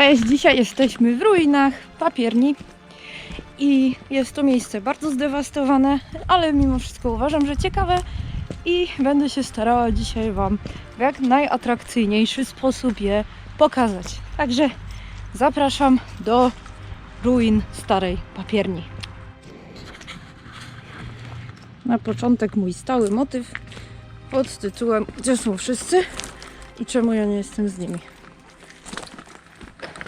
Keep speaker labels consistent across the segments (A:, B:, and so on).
A: Cześć, dzisiaj jesteśmy w ruinach papierni i jest to miejsce bardzo zdewastowane, ale mimo wszystko uważam, że ciekawe i będę się starała dzisiaj Wam w jak najatrakcyjniejszy sposób je pokazać. Także zapraszam do ruin starej papierni. Na początek mój stały motyw pod tytułem Gdzie są wszyscy i czemu ja nie jestem z nimi?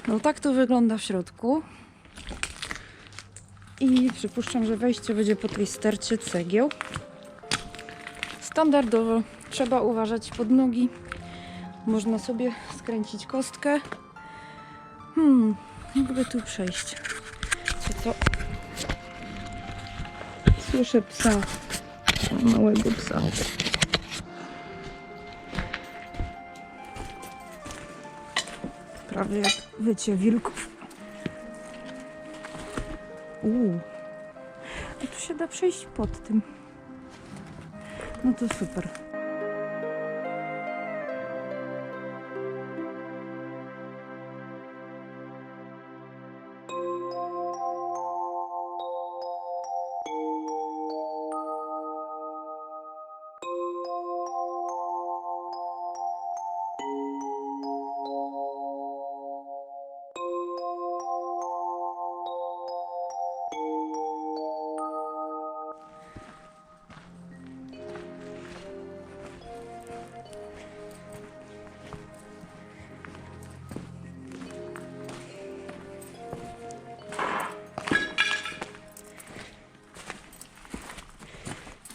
A: No tak to wygląda w środku. I przypuszczam, że wejście będzie po tej stercie cegieł. Standardowo trzeba uważać pod nogi. Można sobie skręcić kostkę. Hmm, jakby tu przejść. Co to? Słyszę psa. Małego psa. Prawie jak wycie wilków. Uuu. A tu się da przejść pod tym. No to super.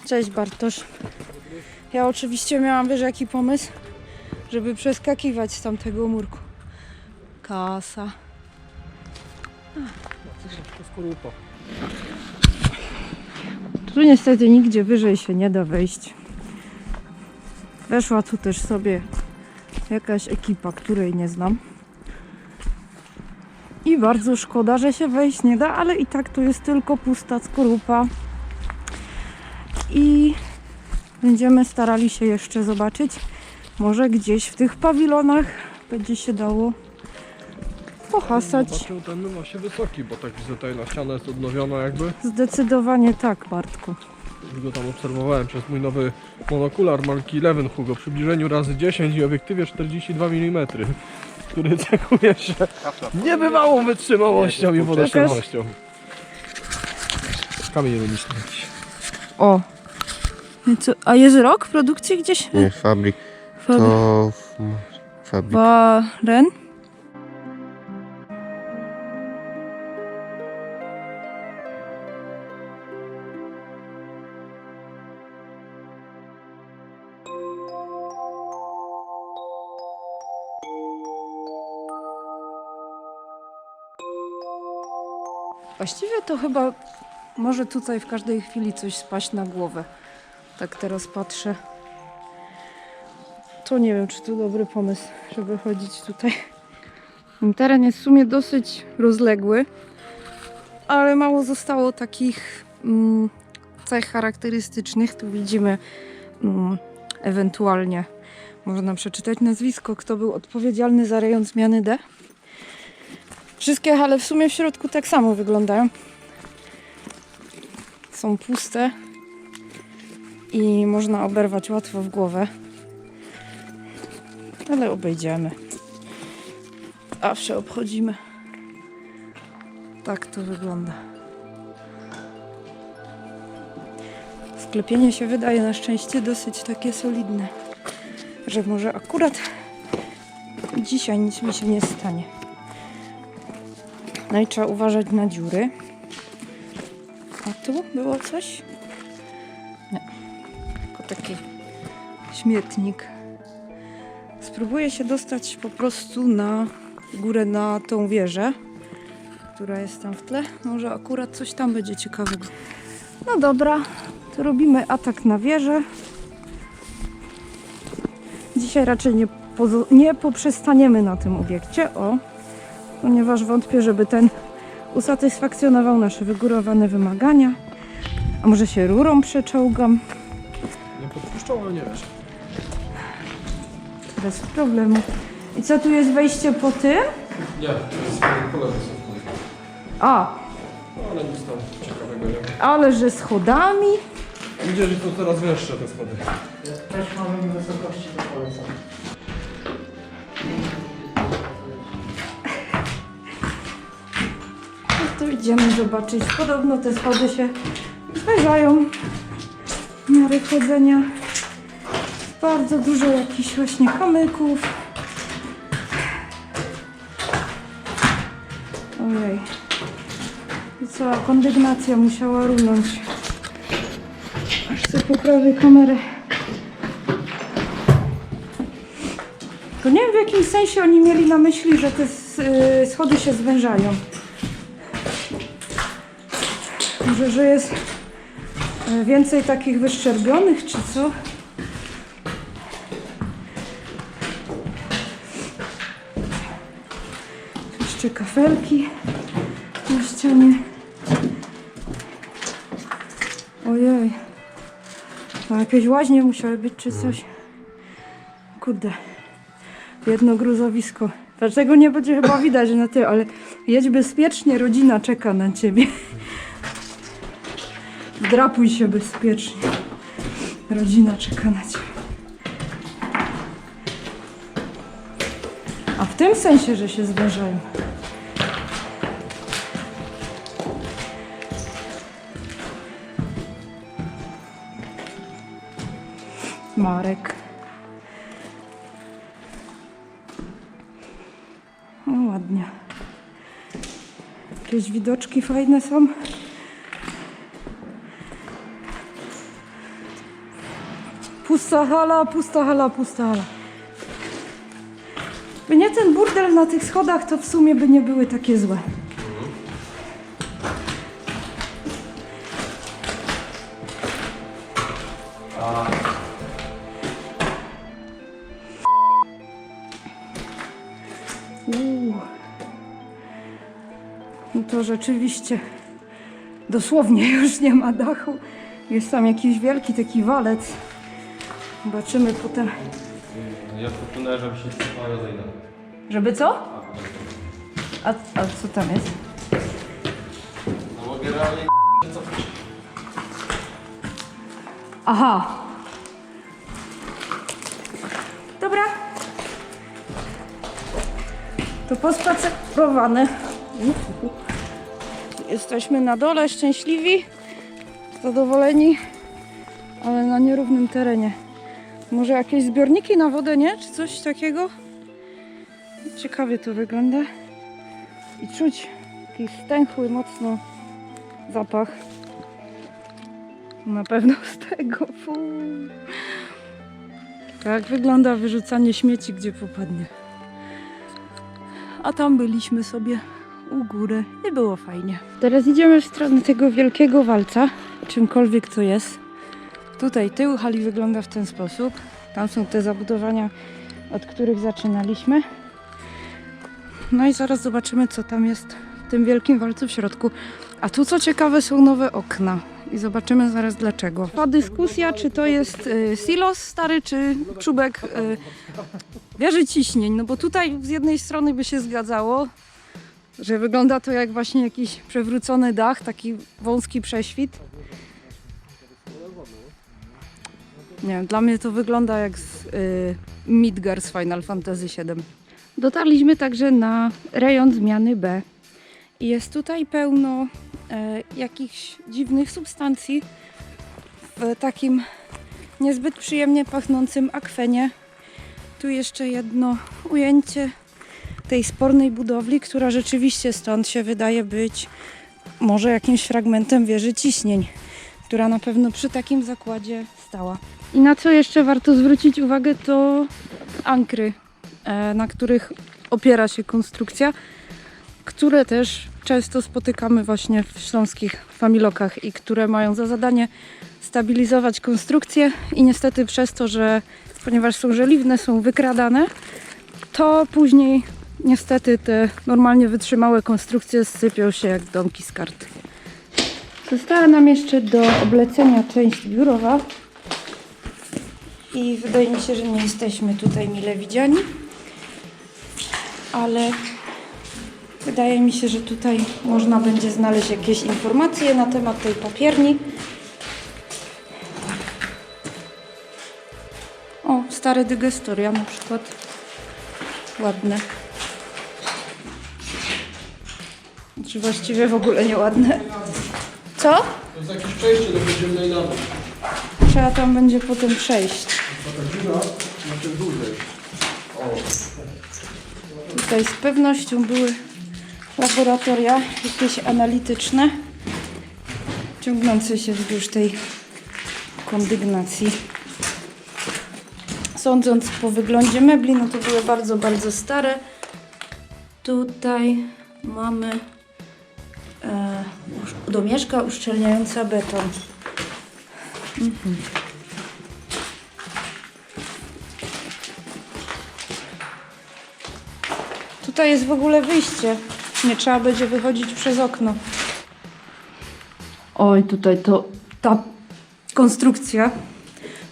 A: Cześć Bartosz. Ja oczywiście miałam wiesz jaki pomysł, żeby przeskakiwać z tamtego murku. Kasa. Tu niestety nigdzie wyżej się nie da wejść. Weszła tu też sobie jakaś ekipa, której nie znam. I bardzo szkoda, że się wejść nie da, ale i tak to jest tylko pusta skorupa. I będziemy starali się jeszcze zobaczyć. Może gdzieś w tych pawilonach będzie się dało pohasać.
B: Zobaczył ten właśnie wysoki, bo tak widzę tutaj na ściana jest odnowiona jakby.
A: Zdecydowanie tak, Bartku.
B: Już go tam obserwowałem przez mój nowy monokular marki Leeuwenhoek o przybliżeniu razy 10 i obiektywie 42 mm, który cechuje się niebywałą wytrzymałością i wodoszczelnością. Kamień runiczny.
A: O. Co, a jest rok produkcji gdzieś?
C: Nie, fabryk.
A: Fabry-
C: To w- fabryk.
A: Waren? Właściwie to chyba może tutaj w każdej chwili coś spaść na głowę. Tak teraz patrzę. To nie wiem, czy to dobry pomysł, żeby chodzić tutaj. Teren jest w sumie dosyć rozległy, ale mało zostało takich mm, cech charakterystycznych. Tu widzimy mm, ewentualnie można przeczytać nazwisko, kto był odpowiedzialny za rejon zmiany D. Wszystkie hale w sumie w środku tak samo wyglądają. Są puste i można oberwać łatwo w głowę ale obejdziemy. Zawsze obchodzimy. Tak to wygląda. Sklepienie się wydaje na szczęście dosyć takie solidne, że może akurat dzisiaj nic mi się nie stanie. No i trzeba uważać na dziury. A tu było coś? Śmietnik. Spróbuję się dostać po prostu na górę na tą wieżę, która jest tam w tle. Może akurat coś tam będzie ciekawego. No dobra, to robimy atak na wieżę. Dzisiaj raczej nie, nie poprzestaniemy na tym obiekcie, o, ponieważ wątpię, żeby ten usatysfakcjonował nasze wygórowane wymagania. A może się rurą przeczołgam?
B: Nie podpuszczał, ale nie wiesz.
A: Bez problemu. I co tu jest wejście po tym?
B: Nie, to jest po lewej są
A: A,
B: No ale nic tam ciekawego nie ma.
A: ale że schodami.
B: Widzę, że to teraz wyższe te schody.
D: Też mamy wysokości, to polecam.
A: No to idziemy zobaczyć. Podobno te schody się zwężają w miarę chodzenia. Bardzo dużo jakichś właśnie kamyków. Ojej. I cała kondygnacja musiała runąć. Aż sobie poprawię kamerę. To nie wiem w jakim sensie oni mieli na myśli, że te y, schody się zwężają. Może, że jest e, więcej takich wyszczerbionych, czy co? Jeszcze kafelki na ścianie. Ojej. No jakieś łaźnie musiały być, czy coś. Kurde. Jedno gruzowisko. Dlaczego nie będzie chyba widać na tym, ale jedź bezpiecznie, rodzina czeka na ciebie. Drapuj się bezpiecznie. Rodzina czeka na ciebie. W tym sensie, że się zwężają. Marek. No ładnie. Jakieś widoczki fajne są. Pusta hala, pusta hala, pusta hala. By nie ten burdel na tych schodach, to w sumie by nie były takie złe. Uuu. No to rzeczywiście dosłownie już nie ma dachu. Jest tam jakiś wielki taki walec. Zobaczymy potem.
C: Ja proponuję, żeby się cofała zejdę.
A: Żeby co? A, a co tam jest?
C: No mogę realnie
A: Aha. Dobra. To pospacerowane. Jesteśmy na dole, szczęśliwi, zadowoleni, ale na nierównym terenie. Może jakieś zbiorniki na wodę, nie? Czy coś takiego? Ciekawie to wygląda. I czuć taki stęchły mocno zapach. Na pewno z tego. Fu. Tak wygląda wyrzucanie śmieci, gdzie popadnie. A tam byliśmy sobie u góry i było fajnie. Teraz idziemy w stronę tego wielkiego walca, czymkolwiek to jest. Tutaj tył hali wygląda w ten sposób. Tam są te zabudowania, od których zaczynaliśmy. No i zaraz zobaczymy, co tam jest w tym wielkim walcu w środku. A tu co ciekawe są nowe okna i zobaczymy zaraz dlaczego. Trwa dyskusja, czy to jest y, silos stary, czy czubek y, wieży ciśnień. No bo tutaj z jednej strony by się zgadzało, że wygląda to jak właśnie jakiś przewrócony dach, taki wąski prześwit. Nie wiem, dla mnie to wygląda jak z y, Midgar z Final Fantasy VII. Dotarliśmy także na rejon zmiany B. I jest tutaj pełno e, jakichś dziwnych substancji w takim niezbyt przyjemnie pachnącym akwenie. Tu jeszcze jedno ujęcie tej spornej budowli, która rzeczywiście stąd się wydaje być może jakimś fragmentem wieży ciśnień, która na pewno przy takim zakładzie stała. I na co jeszcze warto zwrócić uwagę, to ankry, e, na których opiera się konstrukcja które też często spotykamy właśnie w śląskich familokach i które mają za zadanie stabilizować konstrukcję i niestety przez to, że ponieważ są żeliwne, są wykradane, to później niestety te normalnie wytrzymałe konstrukcje sypią się jak domki z kart. Została nam jeszcze do oblecenia część biurowa i wydaje mi się, że nie jesteśmy tutaj mile widziani, ale Wydaje mi się, że tutaj można będzie znaleźć jakieś informacje na temat tej papierni. O, stare dygestoria na przykład. Ładne. Czy właściwie w ogóle nieładne? Co?
B: To jest jakieś przejście do podziemnej nawy.
A: Trzeba tam będzie potem przejść.
B: Dłużej.
A: Tutaj z pewnością były laboratoria jakieś analityczne, ciągnące się wzdłuż tej kondygnacji. Sądząc po wyglądzie mebli, no to były bardzo, bardzo stare. Tutaj mamy e, domieszka uszczelniająca beton. Mhm. Tutaj jest w ogóle wyjście. Nie trzeba będzie wychodzić przez okno. Oj, tutaj to ta konstrukcja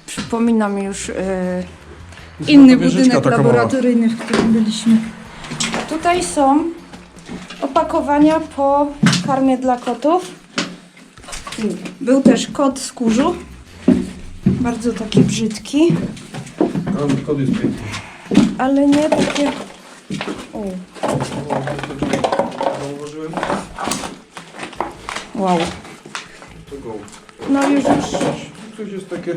A: przypomina mi już e, inny budynek laboratoryjny, w którym byliśmy. Tutaj są opakowania po karmie dla kotów. Był też kot z kurzu. Bardzo taki brzydki,
B: kod jest piękny.
A: ale nie takie. O,
B: Zauważyłem
A: wow.
B: to go.
A: No już, już
B: Coś jest takie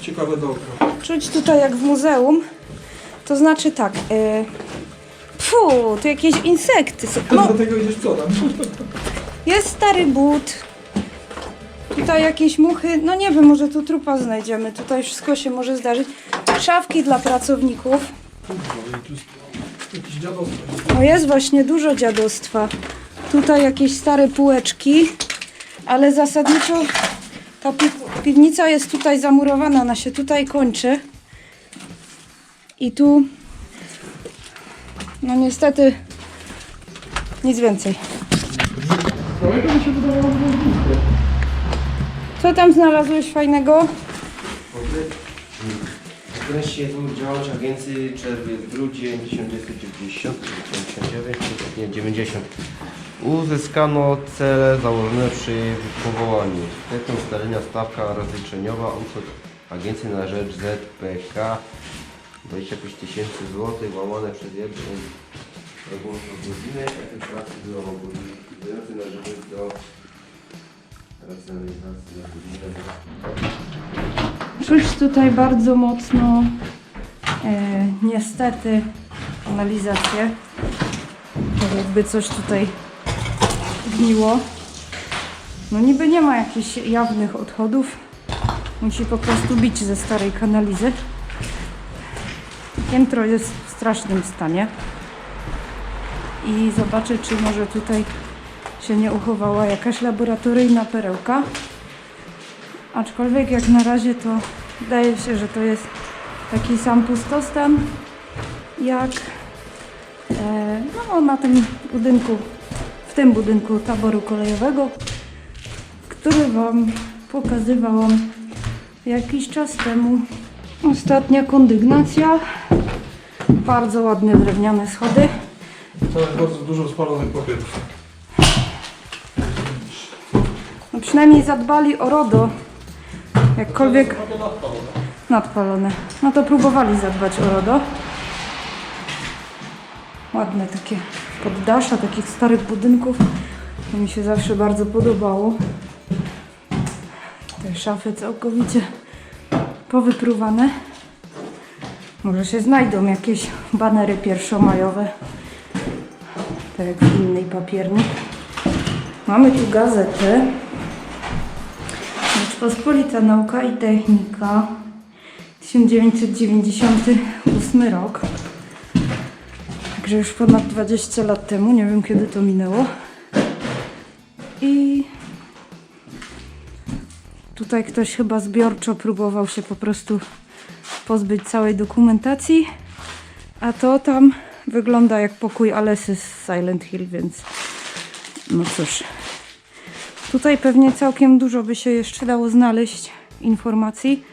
B: ciekawe do oka.
A: czuć tutaj jak w muzeum. To znaczy tak. Fu, tu jakieś insekty są. No,
B: Dlatego idziesz przodem.
A: jest stary but. Tutaj jakieś muchy. No nie wiem, może tu trupa znajdziemy. Tutaj wszystko się może zdarzyć. Szafki dla pracowników.
B: Kurwa, i tu jest
A: No jest właśnie dużo dziadostwa. Tutaj jakieś stare półeczki, ale zasadniczo ta pi piwnica jest tutaj zamurowana, ona się tutaj kończy. I tu, no niestety, nic więcej. Co tam znalazłeś fajnego?
C: W okresie działalności agencji czerwiec-grudzień 1990, 99, nie 90. Uzyskano cele założone przy powołaniu. Efektem ustalenia stawka rozliczeniowa usług agencji na rzecz ZPK 25 tysięcy złotych łamane przez jedną rachunku godzinę. Efekt pracy obowiązujący na rzecz do racjonalizacji na godzinę.
A: Czuć tutaj bardzo mocno, e, niestety, analizację. Tak jakby coś tutaj gniło. No niby nie ma jakichś jawnych odchodów. Musi po prostu bić ze starej kanalizy. Piętro jest w strasznym stanie. I zobaczę, czy może tutaj się nie uchowała jakaś laboratoryjna perełka. Aczkolwiek jak na razie to wydaje się, że to jest taki sam pustostan jak e, no, na tym budynku, w tym budynku taboru kolejowego, który Wam pokazywałam jakiś czas temu. Ostatnia kondygnacja. Bardzo ładne drewniane schody.
B: To jest bardzo dużo spalonych papierów.
A: No przynajmniej zadbali o RODO. Jakkolwiek nadpalone. No to próbowali zadbać o RODO. Ładne takie poddasza takich starych budynków. To mi się zawsze bardzo podobało. Te szafy całkowicie powypruwane. Może się znajdą jakieś banery pierwszomajowe. Tak jak w innej papierni. Mamy tu gazetę. Rzeczpospolita Nauka i Technika. 1998 rok. Także już ponad 20 lat temu. Nie wiem kiedy to minęło. I tutaj ktoś chyba zbiorczo próbował się po prostu pozbyć całej dokumentacji. A to tam wygląda jak pokój Alesy z Silent Hill, więc no cóż. Tutaj pewnie całkiem dużo by się jeszcze dało znaleźć informacji.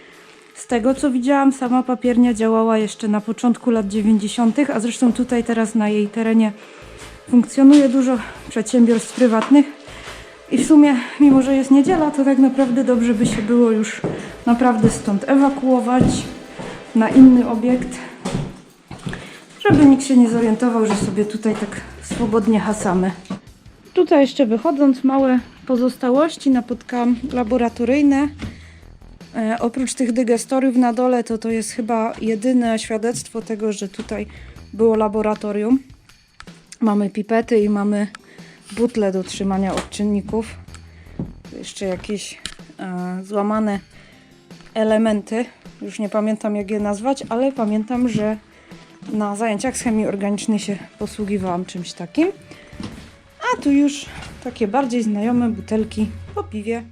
A: Z tego co widziałam, sama papiernia działała jeszcze na początku lat 90., a zresztą tutaj teraz na jej terenie funkcjonuje dużo przedsiębiorstw prywatnych i w sumie, mimo że jest niedziela, to tak naprawdę dobrze by się było już naprawdę stąd ewakuować na inny obiekt, żeby nikt się nie zorientował, że sobie tutaj tak swobodnie hasamy. Tutaj jeszcze wychodząc, małe pozostałości napotkałam laboratoryjne. E, oprócz tych dygestoriów na dole, to to jest chyba jedyne świadectwo tego, że tutaj było laboratorium. Mamy pipety i mamy butle do trzymania odczynników. Jeszcze jakieś e, złamane elementy. Już nie pamiętam jak je nazwać, ale pamiętam, że na zajęciach z chemii organicznej się posługiwałam czymś takim. A tu już takie bardziej znajome butelki po piwie.